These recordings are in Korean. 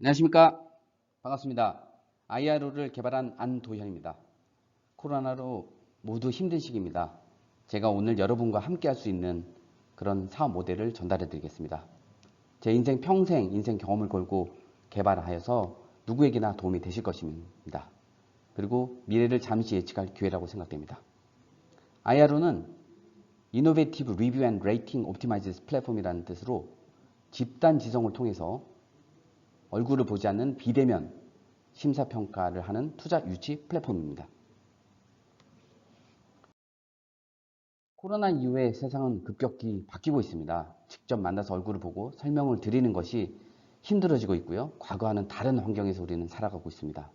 안녕하십니까. 반갑습니다. IRO를 개발한 안도현입니다. 코로나로 모두 힘든 시기입니다. 제가 오늘 여러분과 함께 할 수 있는 그런 사업 모델을 전달해 드리겠습니다. 제 인생 평생 인생 경험을 걸고 개발하여서 누구에게나 도움이 되실 것입니다. 그리고 미래를 잠시 예측할 기회라고 생각됩니다. IRO는 Innovative Review and Rating Optimizers 플랫폼이라는 뜻으로 집단 지성을 통해서 얼굴을 보지 않는 비대면 심사평가를 하는 투자 유치 플랫폼입니다. 코로나 이후에 세상은 급격히 바뀌고 있습니다. 직접 만나서 얼굴을 보고 설명을 드리는 것이 힘들어지고 있고요. 과거와는 다른 환경에서 우리는 살아가고 있습니다.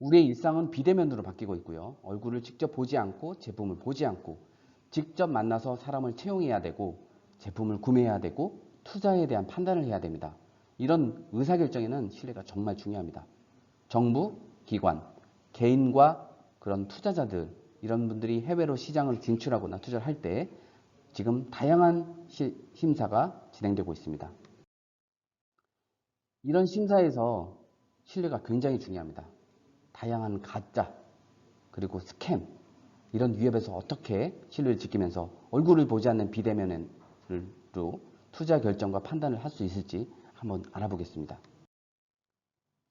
우리의 일상은 비대면으로 바뀌고 있고요. 얼굴을 직접 보지 않고 제품을 보지 않고 직접 만나서 사람을 채용해야 되고 제품을 구매해야 되고 투자에 대한 판단을 해야 됩니다. 이런 의사결정에는 신뢰가 정말 중요합니다. 정부, 기관, 개인과 그런 투자자들 이런 분들이 해외로 시장을 진출하거나 투자를 할 때 지금 다양한 시, 심사가 진행되고 있습니다. 이런 심사에서 신뢰가 굉장히 중요합니다. 다양한 가짜 그리고 스캠 이런 위협에서 어떻게 신뢰를 지키면서 얼굴을 보지 않는 비대면으로 투자 결정과 판단을 할 수 있을지 한번 알아보겠습니다.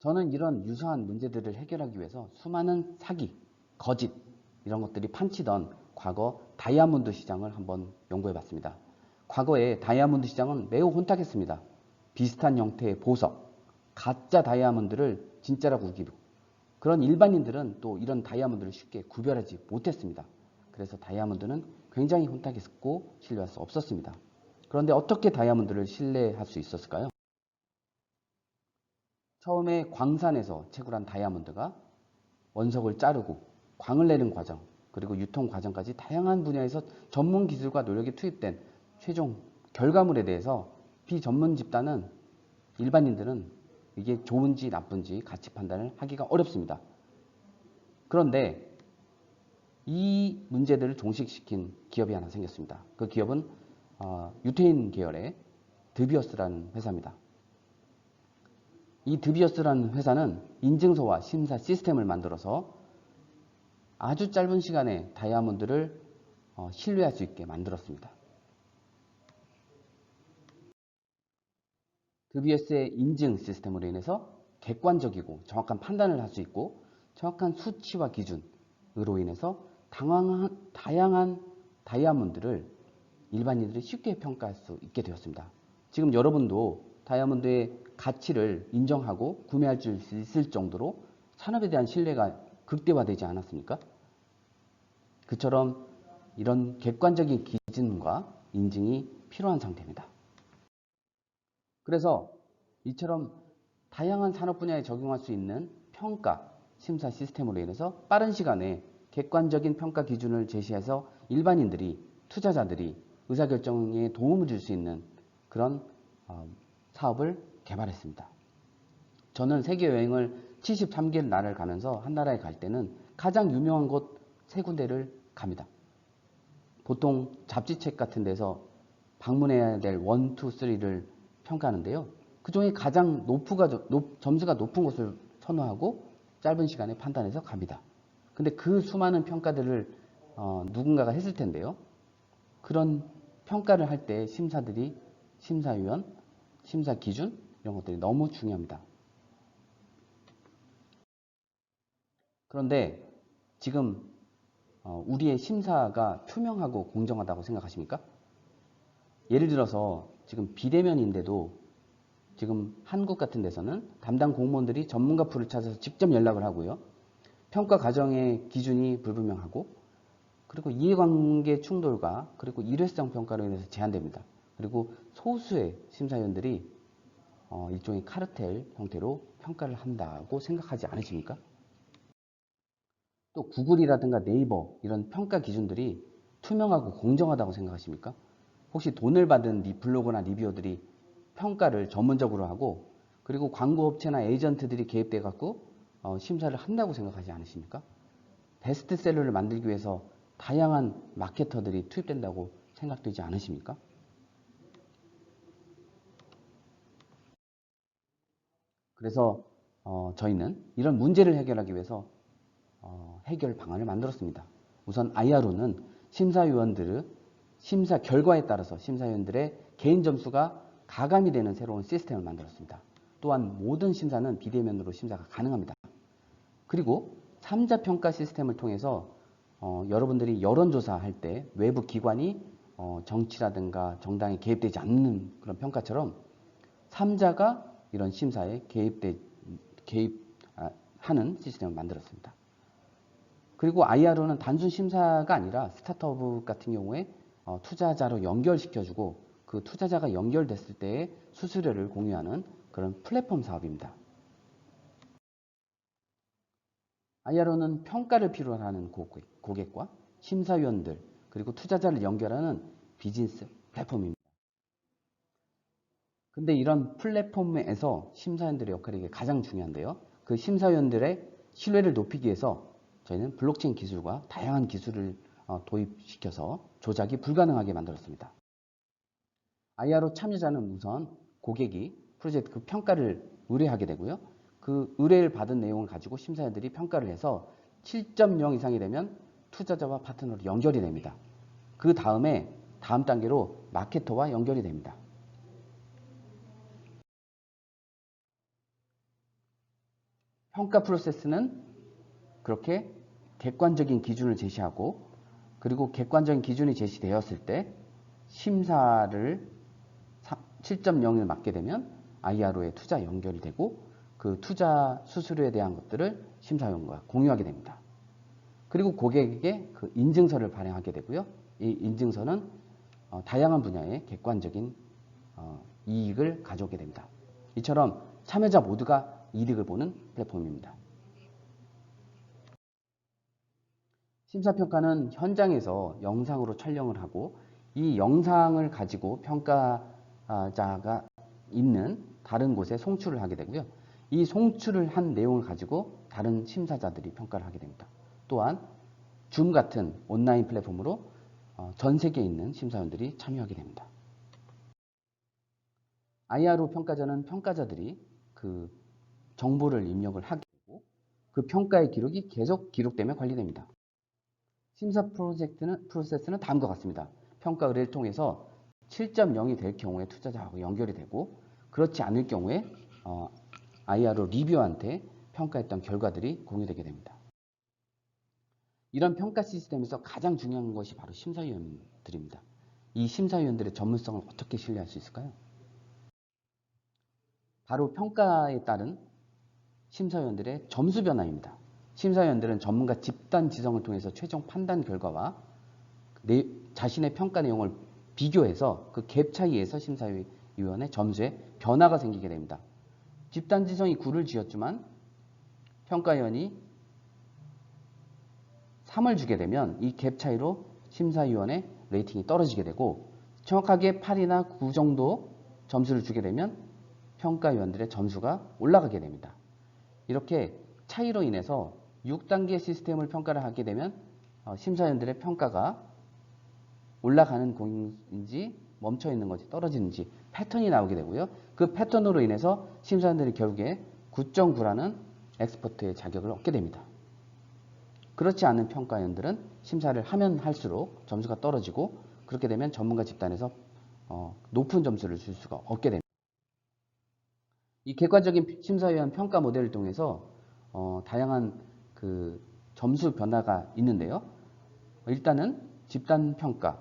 저는 이런 유사한 문제들을 해결하기 위해서 수많은 사기, 거짓 이런 것들이 판치던 과거 다이아몬드 시장을 한번 연구해 봤습니다. 과거에 다이아몬드 시장은 매우 혼탁했습니다. 비슷한 형태의 보석, 가짜 다이아몬드를 진짜라고 우기고 그런 일반인들은 또 이런 다이아몬드를 쉽게 구별하지 못했습니다. 그래서 다이아몬드는 굉장히 혼탁했고 신뢰할 수 없었습니다. 그런데 어떻게 다이아몬드를 신뢰할 수 있었을까요? 처음에 광산에서 채굴한 다이아몬드가 원석을 자르고 광을 내는 과정, 그리고 유통 과정까지 다양한 분야에서 전문 기술과 노력이 투입된 최종 결과물에 대해서 비전문 집단은 일반인들은 이게 좋은지 나쁜지 가치 판단을 하기가 어렵습니다. 그런데 이 문제들을 종식시킨 기업이 하나 생겼습니다. 그 기업은 어, 유태인 계열의 드비어스라는 회사입니다. 이 드비어스라는 회사는 인증서와 심사 시스템을 만들어서 아주 짧은 시간에 다이아몬드를 어, 신뢰할 수 있게 만들었습니다. 드비어스의 인증 시스템으로 인해서 객관적이고 정확한 판단을 할 수 있고 정확한 수치와 기준으로 인해서 다양한 다이아몬드를 일반인들이 쉽게 평가할 수 있게 되었습니다. 지금 여러분도 다이아몬드의 가치를 인정하고 구매할 수 있을 정도로 산업에 대한 신뢰가 극대화되지 않았습니까? 그처럼 이런 객관적인 기준과 인증이 필요한 상태입니다. 그래서 이처럼 다양한 산업 분야에 적용할 수 있는 평가, 심사 시스템으로 인해서 빠른 시간에 객관적인 평가 기준을 제시해서 일반인들이, 투자자들이 의사결정에 도움을 줄 수 있는 그런 어, 사업을 개발했습니다. 저는 세계 여행을 73개를 나라를 가면서 한 나라에 갈 때는 가장 유명한 곳 세 군데를 갑니다. 보통 잡지책 같은 데서 방문해야 될 1, 2, 3를 평가하는데요. 그 중에 가장 높가, 높, 점수가 높은 곳을 선호하고 짧은 시간에 판단해서 갑니다. 근데 그 수많은 평가들을 어, 누군가가 했을 텐데요. 그런 평가를 할 때 심사들이 심사위원, 심사 기준 이런 것들이 너무 중요합니다. 그런데 지금 어, 우리의 심사가 투명하고 공정하다고 생각하십니까? 예를 들어서 지금 비대면인데도 지금 한국 같은 데서는 담당 공무원들이 전문가 풀을 찾아서 직접 연락을 하고요. 평가 과정의 기준이 불분명하고 그리고 이해관계 충돌과 그리고 일회성 평가로 인해서 제한됩니다. 그리고 소수의 심사위원들이 어, 일종의 카르텔 형태로 평가를 한다고 생각하지 않으십니까? 또 구글이라든가 네이버 이런 평가 기준들이 투명하고 공정하다고 생각하십니까? 혹시 돈을 받은 리 블로그나 리뷰어들이 평가를 전문적으로 하고 그리고 광고업체나 에이전트들이 개입돼 갖고 어, 심사를 한다고 생각하지 않으십니까? 베스트셀러를 만들기 위해서 다양한 마케터들이 투입된다고 생각되지 않으십니까? 그래서 어, 저희는 이런 문제를 해결하기 위해서 어, 해결 방안을 만들었습니다. 우선 IRO는 심사위원들의 심사 결과에 따라서 심사위원들의 개인 점수가 가감이 되는 새로운 시스템을 만들었습니다. 또한 모든 심사는 비대면으로 심사가 가능합니다. 그리고 3자 평가 시스템을 통해서 어, 여러분들이 여론조사 할 때 외부 기관이 어, 정치라든가 정당에 개입되지 않는 그런 평가처럼 3자가 이런 심사에 개입되, 개입하는 시스템을 만들었습니다. 그리고 IRO는 단순 심사가 아니라 스타트업 같은 경우에 어, 투자자로 연결시켜주고 그 투자자가 연결됐을 때의 수수료를 공유하는 그런 플랫폼 사업입니다. IRO는 평가를 필요로 하는 고객, 고객과 심사위원들 그리고 투자자를 연결하는 비즈니스 플랫폼입니다. 근데 이런 플랫폼에서 심사위원들의 역할이 가장 중요한데요. 그 심사위원들의 신뢰를 높이기 위해서 저희는 블록체인 기술과 다양한 기술을 어, 도입시켜서 조작이 불가능하게 만들었습니다. IRO 참여자는 우선 고객이 프로젝트 그 평가를 의뢰하게 되고요. 그 의뢰를 받은 내용을 가지고 심사위원들이 평가를 해서 7.0 이상이 되면 투자자와 파트너로 연결이 됩니다. 그 다음에 다음 단계로 마케터와 연결이 됩니다. 평가 프로세스는 그렇게 객관적인 기준을 제시하고 그리고 객관적인 기준이 제시되었을 때 심사를 7.0을 맞게 되면 IRO에 투자 연결이 되고 그 투자 수수료에 대한 것들을 심사위원과 공유하게 됩니다. 그리고 고객에게 그 인증서를 발행하게 되고요. 이 인증서는 어, 다양한 분야의 객관적인 어, 이익을 가져오게 됩니다. 이처럼 참여자 모두가 이득을 보는 플랫폼입니다. 심사평가는 현장에서 영상으로 촬영을 하고 이 영상을 가지고 평가자가 있는 다른 곳에 송출을 하게 되고요. 이 송출을 한 내용을 가지고 다른 심사자들이 평가를 하게 됩니다. 또한 줌 같은 온라인 플랫폼으로 어, 전 세계에 있는 심사위원들이 참여하게 됩니다. IRO 평가자는 평가자들이 그 정보를 입력을 하게 되고 그 평가의 기록이 계속 기록되며 관리됩니다. 심사 프로젝트는 프로세스는 다음과 같습니다. 평가 의뢰를 통해서 7.0이 될 경우에 투자자하고 연결이 되고 그렇지 않을 경우에 어, IRO 리뷰한테 평가했던 결과들이 공유되게 됩니다. 이런 평가 시스템에서 가장 중요한 것이 바로 심사위원들입니다. 이 심사위원들의 전문성을 어떻게 신뢰할 수 있을까요? 바로 평가에 따른 심사위원들의 점수 변화입니다. 심사위원들은 전문가 집단 지성을 통해서 최종 판단 결과와 내, 자신의 평가 내용을 비교해서 그 갭 차이에서 심사위원의 점수에 변화가 생기게 됩니다. 집단 지성이 9를 지었지만 평가위원이 3을 주게 되면 이 갭 차이로 심사위원의 레이팅이 떨어지게 되고 정확하게 8이나 9 정도 점수를 주게 되면 평가위원들의 점수가 올라가게 됩니다. 이렇게 차이로 인해서 6단계 시스템을 평가를 하게 되면 어, 심사위원들의 평가가 올라가는 공인지 멈춰 있는 것이 떨어지는지 패턴이 나오게 되고요. 그 패턴으로 인해서 심사위원들이 결국에 9.9라는 엑스퍼트의 자격을 얻게 됩니다. 그렇지 않은 평가위원들은 심사를 하면 할수록 점수가 떨어지고 그렇게 되면 전문가 집단에서 어, 높은 점수를 줄 수가 없게 됩니다. 이 객관적인 심사위원 평가 모델을 통해서 어, 다양한 그 점수 변화가 있는데요. 일단은 집단 평가,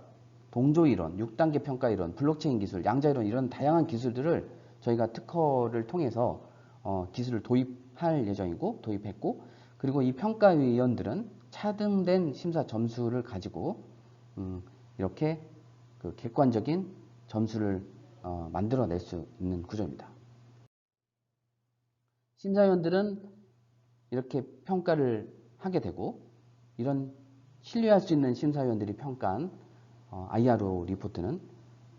동조 이론, 6단계 평가 이론, 블록체인 기술, 양자 이론 이런 다양한 기술들을 저희가 특허를 통해서 어, 기술을 도입할 예정이고 도입했고 그리고 이 평가위원들은 차등된 심사 점수를 가지고 음, 이렇게 그 객관적인 점수를 어, 만들어낼 수 있는 구조입니다. 심사위원들은 이렇게 평가를 하게 되고 이런 신뢰할 수 있는 심사위원들이 평가한 어, IRO 리포트는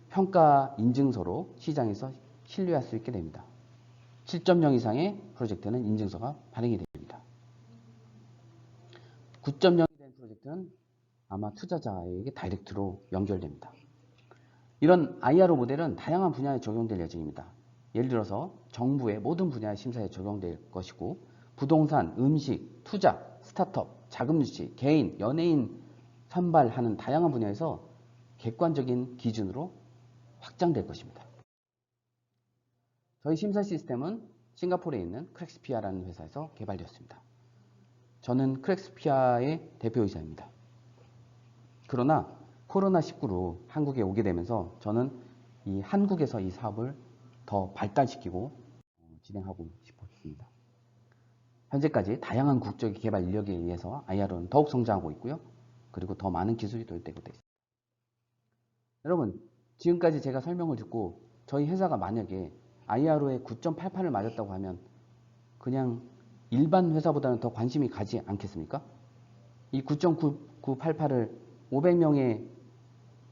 평가 인증서로 시장에서 신뢰할 수 있게 됩니다. 7.0 이상의 프로젝트는 인증서가 발행이 됩니다. 9.0이 된 프로젝트는 아마 투자자에게 다이렉트로 연결됩니다. 이런 IRO 모델은 다양한 분야에 적용될 예정입니다. 예를 들어서 정부의 모든 분야의 심사에 적용될 것이고 부동산, 음식, 투자, 스타트업, 자금 유치, 개인, 연예인 선발하는 다양한 분야에서 객관적인 기준으로 확장될 것입니다. 저희 심사 시스템은 싱가포르에 있는 크렉스피아라는 회사에서 개발되었습니다. 저는 크렉스피아의 대표이사입니다. 그러나 코로나19로 한국에 오게 되면서 저는 이 한국에서 이 사업을 더 발달시키고 어, 진행하고 싶었습니다. 현재까지 다양한 국적의 개발 인력에 의해서 IRO는 더욱 성장하고 있고요. 그리고 더 많은 기술이 도입되고 있습니다. 여러분, 지금까지 제가 설명을 듣고 저희 회사가 만약에 IRO에 9.88을 맞았다고 하면 그냥 일반 회사보다는 더 관심이 가지 않겠습니까? 이 9.988을 500명의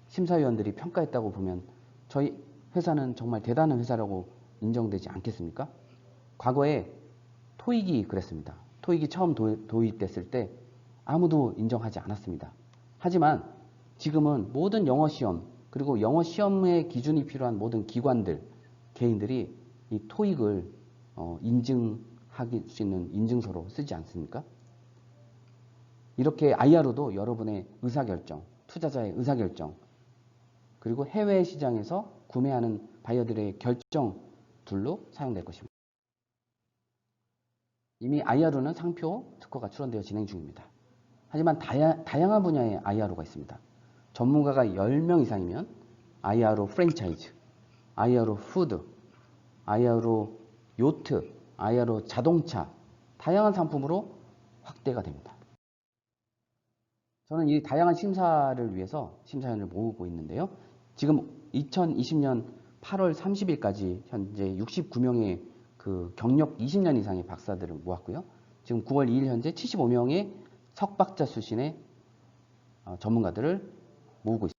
심사위원들이 평가했다고 보면 저희 회사는 정말 대단한 회사라고 인정되지 않겠습니까? 과거에 토익이 그랬습니다. 토익이 처음 도, 도입됐을 때 아무도 인정하지 않았습니다. 하지만 지금은 모든 영어 시험 그리고 영어 시험의 기준이 필요한 모든 기관들 개인들이 이 토익을 어, 인증할 수 있는 인증서로 쓰지 않습니까? 이렇게 IRO도 여러분의 의사결정, 투자자의 의사결정, 그리고 해외 시장에서 구매하는 바이어들의 결정들로 사용될 것입니다. 이미 IRO는 상표 특허가 출원되어 진행 중입니다. 하지만 다야, 다양한 분야의 IRO가 있습니다. 전문가가 10명 이상이면 IRO 프랜차이즈, IRO 푸드, IRO 요트, IRO 자동차, 다양한 상품으로 확대가 됩니다. 저는 이 다양한 심사를 위해서 심사위원을 모으고 있는데요. 지금 2020년 8월 30일까지 현재 69명의 그 경력 20년 이상의 박사들을 모았고요. 지금 9월 2일 현재 75명의 석박자 수신의 어, 전문가들을 모으고 있습니다.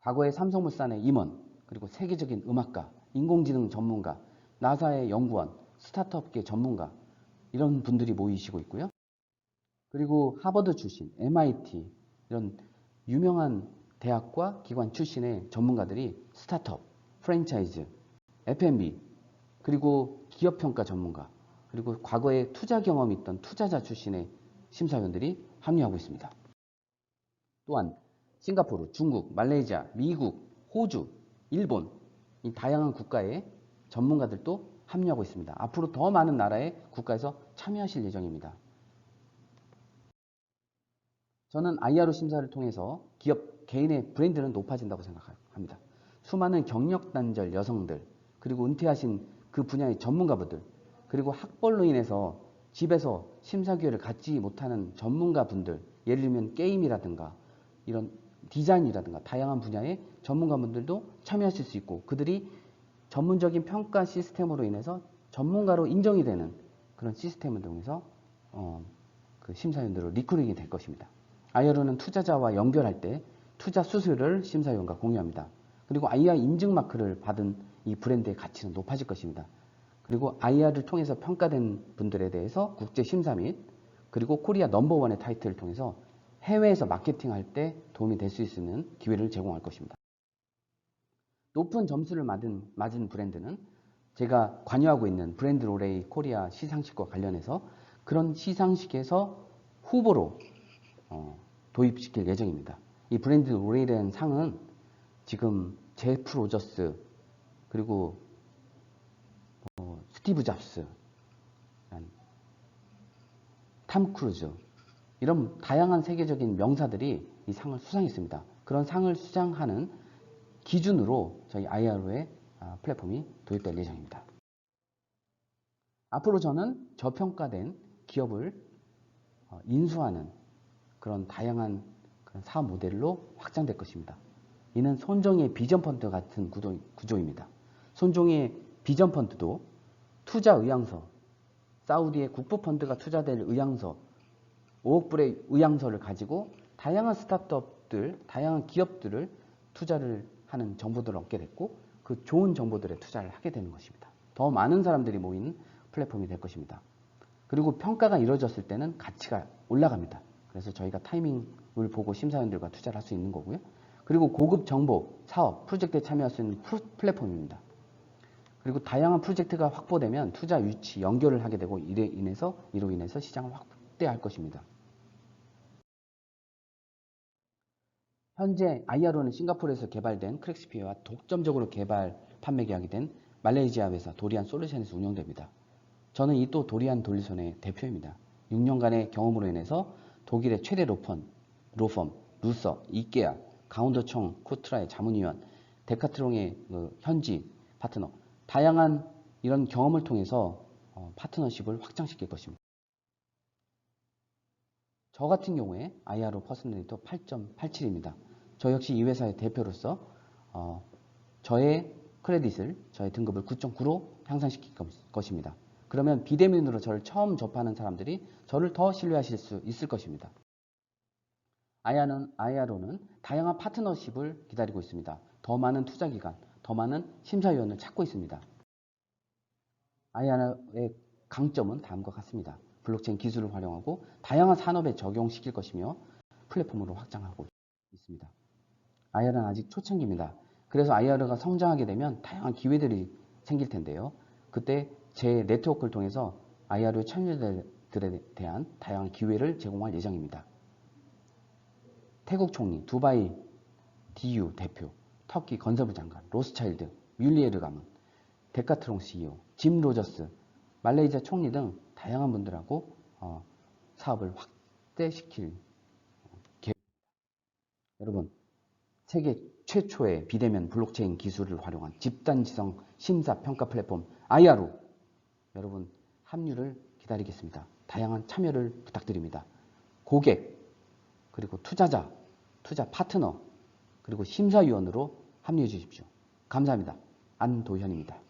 과거에 삼성물산의 임원, 그리고 세계적인 음악가, 인공지능 전문가, 나사의 연구원, 스타트업계 전문가 이런 분들이 모이시고 있고요. 그리고 하버드 출신, MIT 이런 유명한 대학과 기관 출신의 전문가들이 스타트업, 프랜차이즈, F&B 그리고 기업평가 전문가 그리고 과거에 투자 경험이 있던 투자자 출신의 심사위원들이 합류하고 있습니다. 또한 싱가포르, 중국, 말레이시아, 미국, 호주, 일본 이 다양한 국가의 전문가들도 합류하고 있습니다. 앞으로 더 많은 나라의 국가에서 참여하실 예정입니다. 저는 IRO 심사를 통해서 기업 개인의 브랜드는 높아진다고 생각합니다. 수많은 경력 단절 여성들 그리고 은퇴하신 그 분야의 전문가분들 그리고 학벌로 인해서 집에서 심사 기회를 갖지 못하는 전문가분들 예를 들면 게임이라든가 이런 디자인이라든가 다양한 분야의 전문가분들도 참여하실 수 있고 그들이 전문적인 평가 시스템으로 인해서 전문가로 인정이 되는 그런 시스템을 통해서 어, 그 심사위원들을 리크루팅이 될 것입니다. IRO는 투자자와 연결할 때 투자 수수료를 심사위원과 공유합니다. 그리고 IR 인증 마크를 받은 이 브랜드의 가치는 높아질 것입니다. 그리고 IR을 통해서 평가된 분들에 대해서 국제 심사 및 그리고 코리아 넘버원의 타이틀을 통해서 해외에서 마케팅할 때 도움이 될 수 있는 기회를 제공할 것입니다. 높은 점수를 맞은, 맞은 브랜드는 제가 관여하고 있는 브랜드 로레이 코리아 시상식과 관련해서 그런 시상식에서 후보로 어, 도입시킬 예정입니다. 이 브랜드 로레이라는 상은 지금 제프 로저스 그리고 어, 스티브 잡스, 탐 크루즈 이런 다양한 세계적인 명사들이 이 상을 수상했습니다. 그런 상을 수상하는 기준으로 저희 IRO의 아, 플랫폼이 도입될 예정입니다. 앞으로 저는 저평가된 기업을 어, 인수하는 그런 다양한 그런 사업 모델로 확장될 것입니다. 이는 손종의 비전 펀드 같은 구조, 구조입니다. 손종의 비전 펀드도 투자 의향서, 사우디의 국부 펀드가 투자될 의향서, 5억 불의 의향서를 가지고 다양한 스타트업들, 다양한 기업들을 투자를 하는 정보들을 얻게 됐고 그 좋은 정보들에 투자를 하게 되는 것입니다. 더 많은 사람들이 모이는 플랫폼이 될 것입니다. 그리고 평가가 이루어졌을 때는 가치가 올라갑니다. 그래서 저희가 타이밍을 보고 심사위원들과 투자를 할 수 있는 거고요. 그리고 고급 정보, 사업, 프로젝트에 참여할 수 있는 플랫폼입니다. 그리고 다양한 프로젝트가 확보되면 투자 유치, 연결을 하게 되고 이로 인해서 시장을 확 대할 것입니다. 현재 IRO는 싱가포르에서 개발된 크랙스피어와 독점적으로 개발, 판매 계약이 된 말레이시아 회사 도리안 솔루션에서 운영됩니다. 저는 이 또 도리안 돌리손의 대표입니다. 6년간의 경험으로 인해서 독일의 최대 로펌, 로펌, 루서, 이케아, 가운더총, 코트라의 자문위원, 데카트롱의 그 현지 파트너, 다양한 이런 경험을 통해서 어, 파트너십을 확장시킬 것입니다. 저 같은 경우에 IRO 퍼스널리터 8.87입니다. 저 역시 이 회사의 대표로서 어, 저의 크레딧을, 저의 등급을 9.9로 향상시킬 것- 것입니다. 그러면 비대면으로 저를 처음 접하는 사람들이 저를 더 신뢰하실 수 있을 것입니다. 아이아는, 아이아로는 다양한 파트너십을 기다리고 있습니다. 더 많은 투자기관, 더 많은 심사위원을 찾고 있습니다. 아이아의 강점은 다음과 같습니다. 블록체인 기술을 활용하고 다양한 산업에 적용시킬 것이며 플랫폼으로 확장하고 있습니다. IR은 아직 초창기입니다. 그래서 IR가 성장하게 되면 다양한 기회들이 생길 텐데요. 그때 제 네트워크를 통해서 IR 참여자들에 대한 다양한 기회를 제공할 예정입니다. 태국 총리, 두바이 DU 대표, 터키 건설부 장관, 로스차일드, 뮬리에르 가문, 데카트롱 CEO, 짐 로저스, 말레이시아 총리 등 다양한 분들하고 어, 사업을 확대시킬 계획입니다. 여러분, 세계 최초의 비대면 블록체인 기술을 활용한 집단지성 심사 평가 플랫폼 IRO 여러분 합류를 기다리겠습니다. 다양한 참여를 부탁드립니다. 고객 그리고 투자자, 투자 파트너 그리고 심사위원으로 합류해 주십시오. 감사합니다. 안도현입니다.